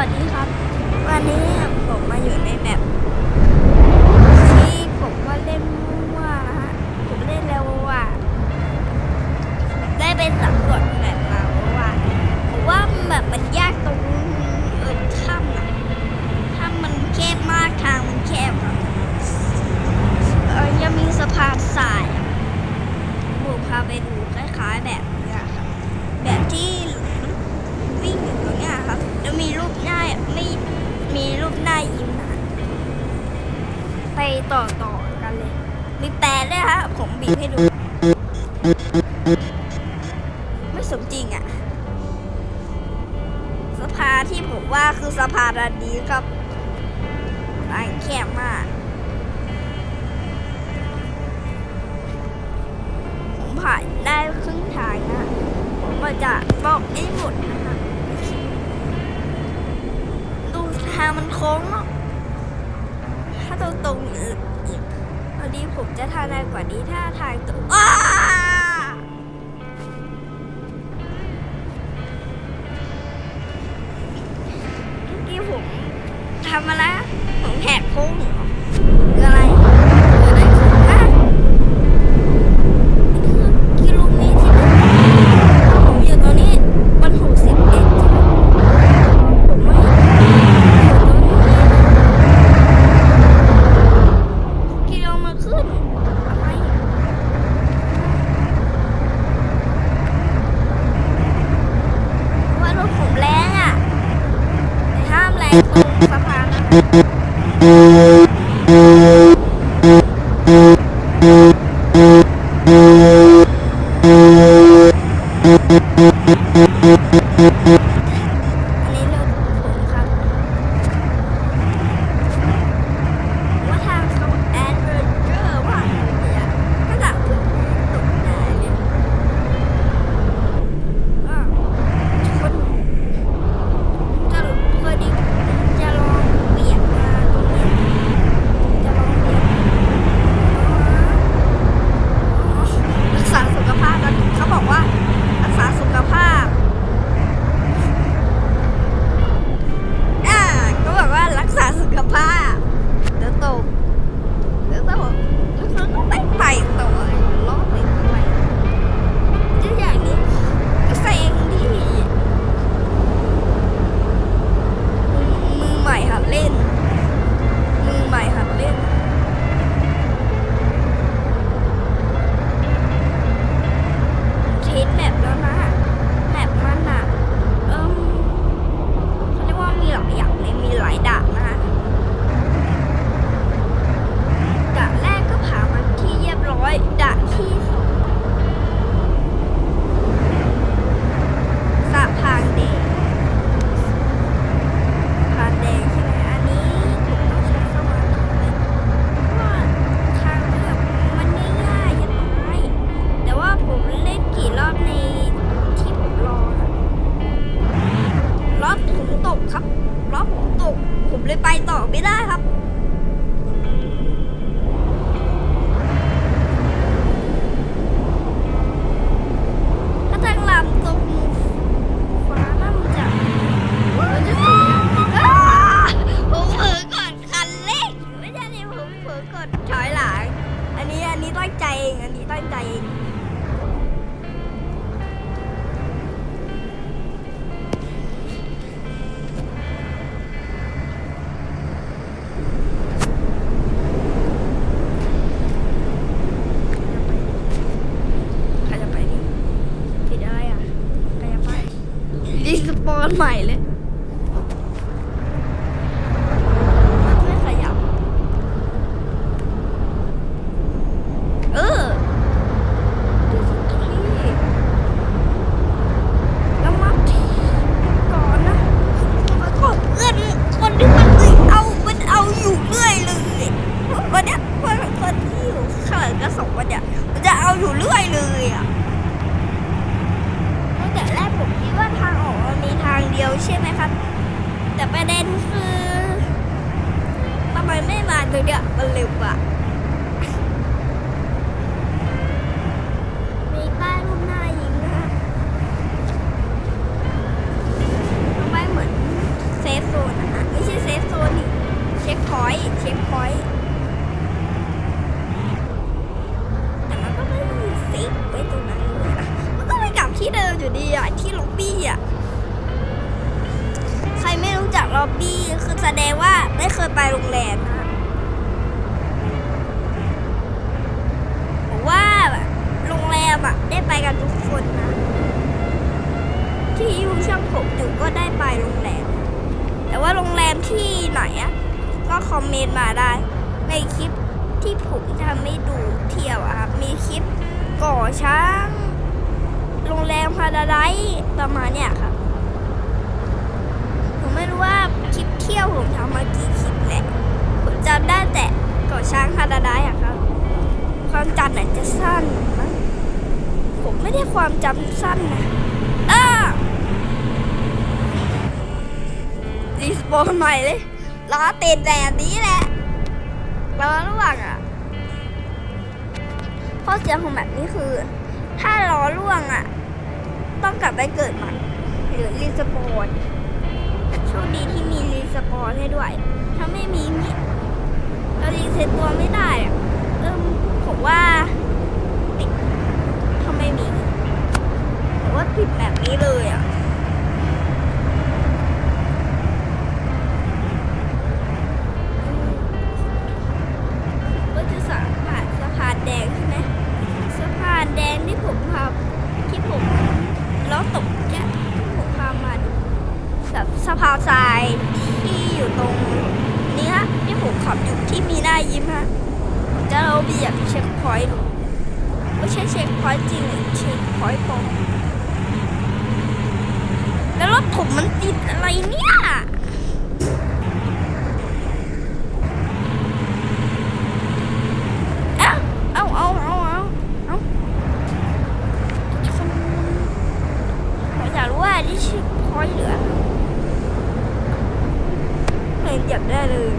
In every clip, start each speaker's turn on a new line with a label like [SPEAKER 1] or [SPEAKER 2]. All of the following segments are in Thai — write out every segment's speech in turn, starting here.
[SPEAKER 1] สวัสดีครับ วันนี้ผมมาอยู่ในแบบ พาที่ผมว่าคือสะพานอันดี้ครับไอ้แคบมากผมผ่านได้ครึ่งทางนะผมก็จะบอกให้หมดนะคะดูทางมันโค้งเนาะถ้าตรงตรงอีกวันนี้ผมจะทางได้กว่านี้ถ้าทางตรงอ้า point. ความจำสั้นนะเออรีสปอนใหม่เลยล้อติดแดดนี้แหละล้อร่วงอะข้อเสียของแบบนี้คือ ถ้าล้อร่วงอะ ต้องกลับไปเกิดใหม่หรือรีสปอนโชคดีที่มีรีสปอนให้ด้วย ถ้าไม่มีนี่เรารีเซ็ตตัวไม่ได้เอมผมว่า ว่าผิดแบบนี้เลยอะ เหยายบได้เลย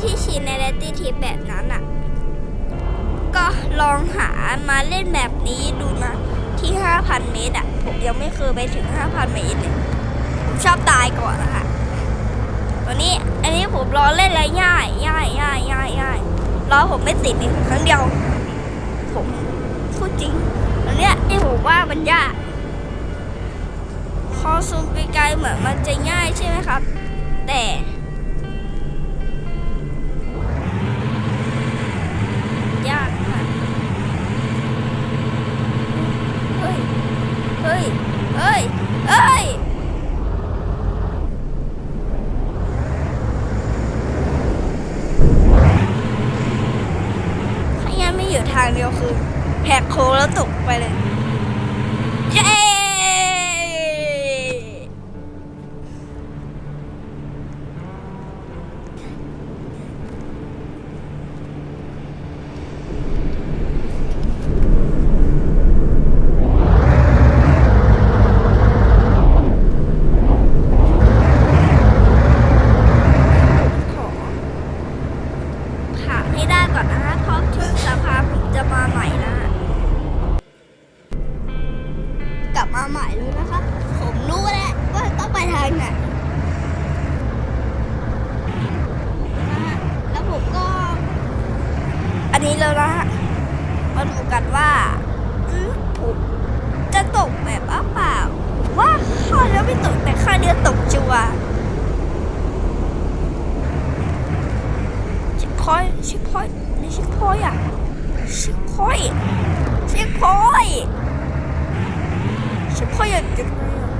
[SPEAKER 1] ที่ชีในเรตตี้ทีแบบนั้นอะ ก็ลองหามาเล่นแบบนี้ดูนะ ที่ 5,000 เมตรอะ ผมยังไม่เคยไปถึง 5,000 เมตรเลยผมชอบตายก่อนนะคะวันนี้อันนี้ผมรอเล่นแล้วย่ายย่ายย่ายย่ายย่ายรอผมไม่ติดอีกครั้งเดียว ผมพูดจริงอันเนี้ยที่ผมว่ามันยากคอซูมไปไกลเหมือนมันจะง่ายใช่ไหมครับ แต่ โค้งแล้วตกไปเลย ตกแต่ข้อตกชัวชิคพอยชิคพอยนี่ชิคพอยอะชิคพอยชิคพอยชิคพอยอย่างเดียวเลยอะ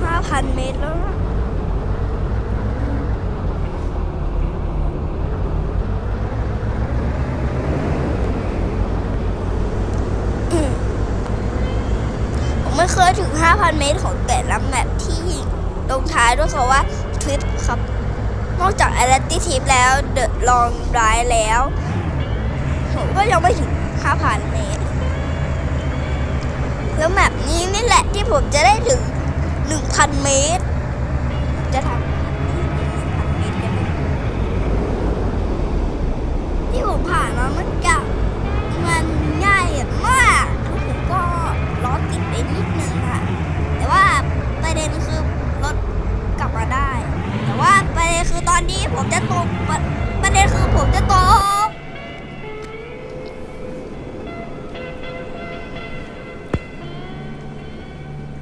[SPEAKER 1] ห้าพันเมตรแล้วนะ ผมไม่ เคยถึง 5,000 เมตรของแต่ละแมปที่ลงท้ายด้วยคำว่าทริปครับ นอกจาก a อ l ติทิปแล้วเดอะลองไรแล้วผมก็ยังไม่ถึง 5,000 เมตร แล้วแมปนี้นี่แหละที่ผมจะได้ถึง 1,000 เมตร จะทำ1,000เมตรกันเลยที่ผมผ่านมาเมันกับ มันง่ายมากแล้วผมก็ล้อติดไปนิดนึงค่ะ แต่ว่าประเด็นคือรถกลับมาได้ แต่ว่าประเด็นคือตอนนี้ ผมจะตกประประเด็นคือผมจะตก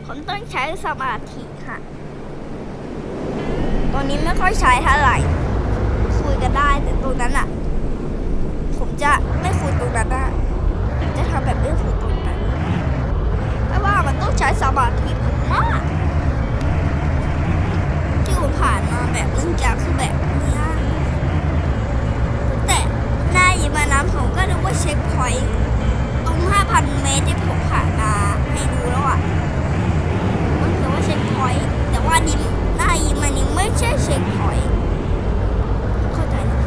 [SPEAKER 1] ผมต้องใช้สมาธิค่ะ ตอนนี้ไม่ค่อยใช้เท่าไหร่ คุยกันได้แต่ตรงนั้นอะผมจะไม่คุยตรงนั้นนะจะทำแบบไม่คุยตรงนั้นเพราะว่ามันต้องใช้สมาธิผมมากที่ผมผ่านมาแบบเรื่องจากคือแบบเนี้ยแต่หน้ายิ มาน้ำผมก็นึกว่าเช็คพอยต์ตรง 5,000 เมตรที่ผมผ่านมาให้ดูแล้วอะมันคือว่าเช็คพอยต์แต่ว่าดิมหน้ายิมันยังไม่ใช่เช็คพอยต์เข้าใจนะ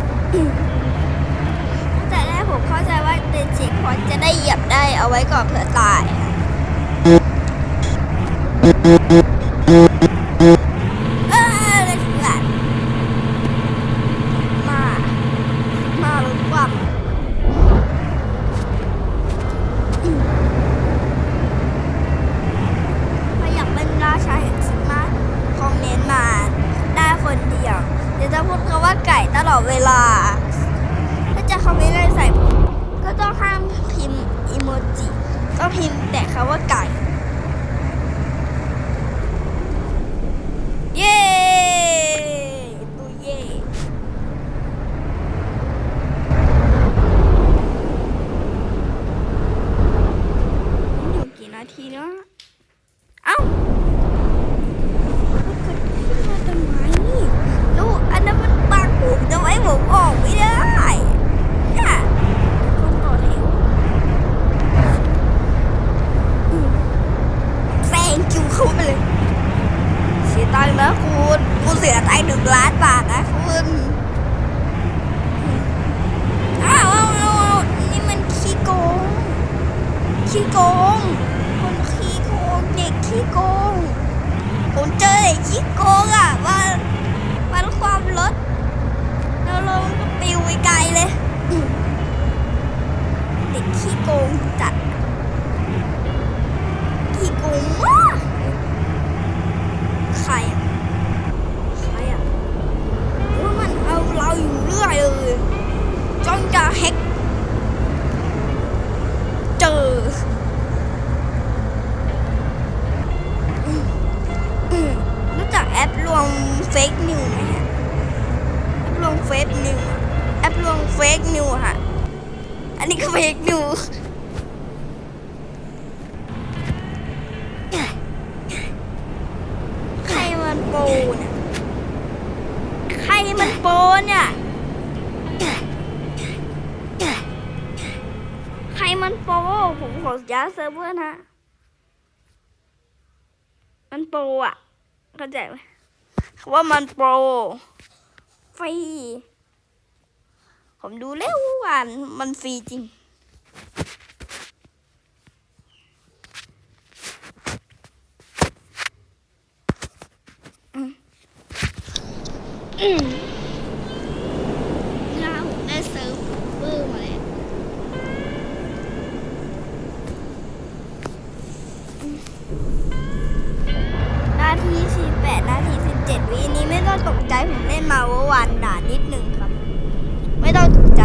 [SPEAKER 1] แต่แรกผมเข้าใจว่าเป็นเช็คพอยต์จะได้เหยียบได้เอาไว้ก่อนเผื่อตาย ใครมันโปรเนี่ยใครมันโปรผมขอย้ายเซิร์ฟเวอร์นะ มันโปรอะ เข้าใจไหมว่ามันโปรฟรี ผมดูแล้ววันมันฟรีจริง เราได้ซิร์ฟเวอมาแล้วนาทีสิบแปดนาทีสิบเจ็ดวินี้ไม่ต้องตกใจผมเล่นมาวันด่านิดนึงครับ ไม่ต้องตกใจ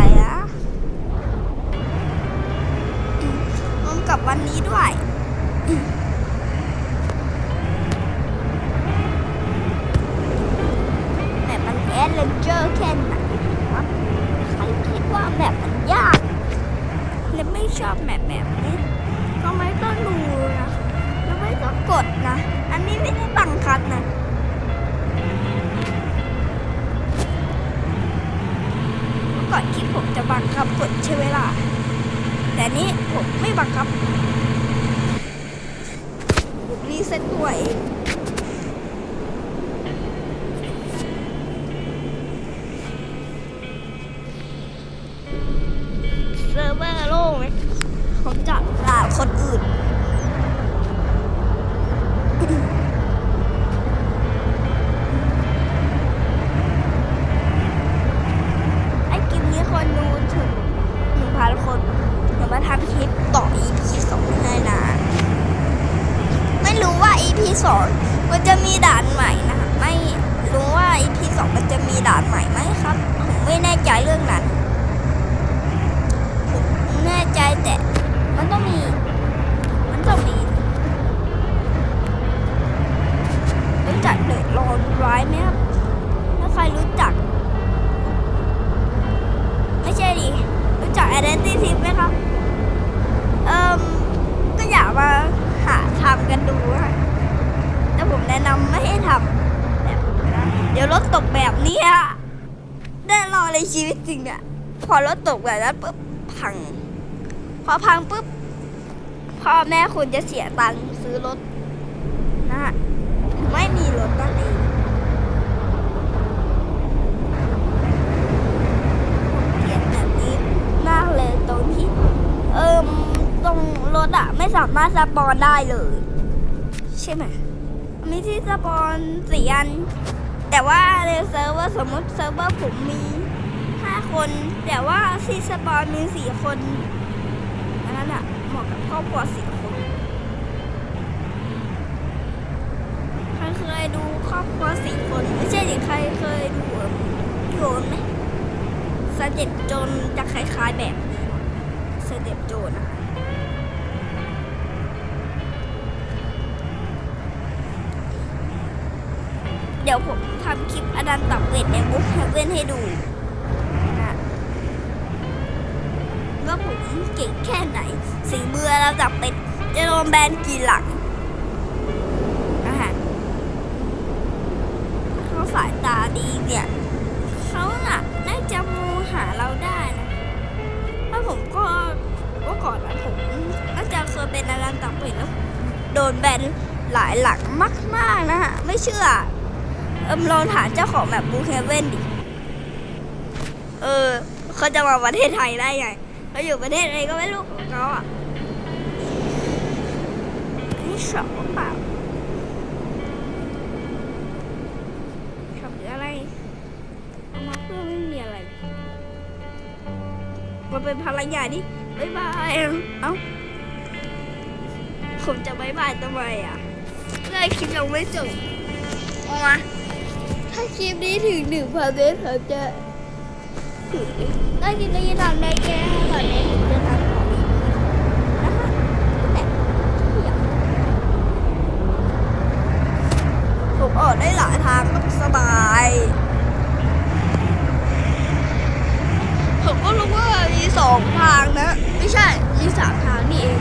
[SPEAKER 1] พอรถตกแบบนั้นปุ๊บพัง พอพังปุ๊บพ่อแม่คุณจะเสียตังค์ซื้อรถนะฮะไม่มีรถนั่นเองเกลียดแบบนี้มากเลยตรงที่ เอิมตรงรถอะไม่สามารถสปอนได้เลย ใช่ไหมมีที่สปอนสี่อัน แต่ว่าในเซิร์ฟเวอร์สมมติเซิร์ฟเวอร์ผมมี คน แต่ว่าที่สปอนมีสี่คน อันนั้นอะเหมาะกับครอบครัวสี่คนใครเคยดูครอบครัวสี่คน ไม่ใช่ดิใครเคยดูโยนไหมสเต็ปโจนจะคล้ายๆแบบนี้สเต็ปโจนนะเดี๋ยวผมทำคลิปอดันตับเวทในบุ๊กเฮเว่นให้ดูนะ ว่าผมเก่งแค่ไหน สีเบือระดับเป็ดจะโดนแบนกี่หลังนะฮะเขาสายตาดีเนี่ยเขาน่ะน่าจะมองหาเราได้นะถ้าผมก็เมื่อก่อนนะผมน่าจะเคยเป็นอาการตับเป็ดแล้วโดนแบนหลายหลังมากๆนะฮะ ไม่เชื่อ เอิมลองถามเจ้าของแบบบูเคเว่นดิ เออ เขาจะมาประเทศไทยได้ไง เขาอยู่ประเทศอะไรก็ไม่รู้ของเขาอะนี่สองเปล่าขับหรืออะไรเอามาเพื่อไม่มีอะไรมันเป็นภรรยาดิบายบายเอ้าผมจะบายบายทำไมอะเพื่อคลิปยังไม่จบเอามาถ้าคลิปนี้ถึงหนึ่งพันเมตรผมจะ ถึงถ้าคลินี้ทำได้แค่ห้าพันเมตรผมจะทำของอีกนะคะแต่อยากผมออกได้หลายทางก็สบายผมก็รู้ว่ามีสองทางนะ ไม่ใช่มีสามทางนี่เอง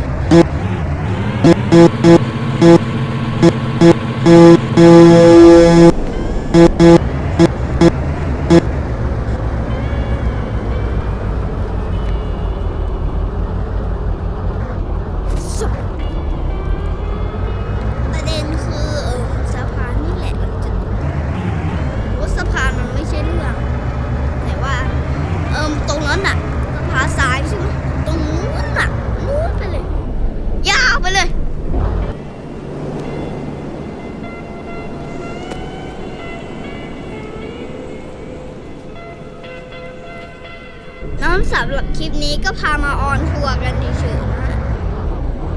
[SPEAKER 1] นี้ก็พามาออนทัวร์กันเฉยๆนะ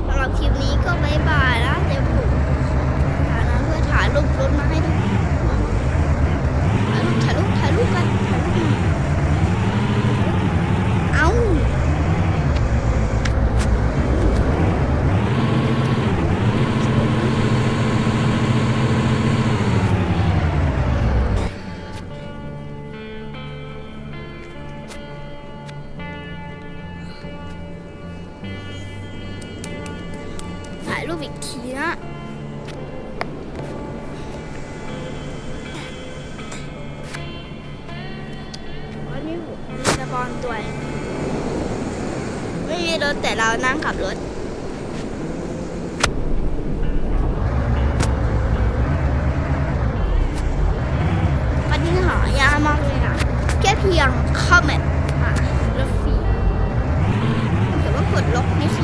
[SPEAKER 1] สำหรับคลิปนี้ก็บายบายแล้วเดี๋ยวผมหาน้องเพื่อถ่ายรูปรถมาให้ดูถ่ายรูปถ่ายรูปถ่ายรูปกันถ่ายรูป ปอนด้วย ไม่มีรถแต่เรานั่งขับรถวันนี้หายากมากเลยนะแค่เพียงเข้าแมปหารถฟรีถือว่ากดล็อกนี่คืออะไร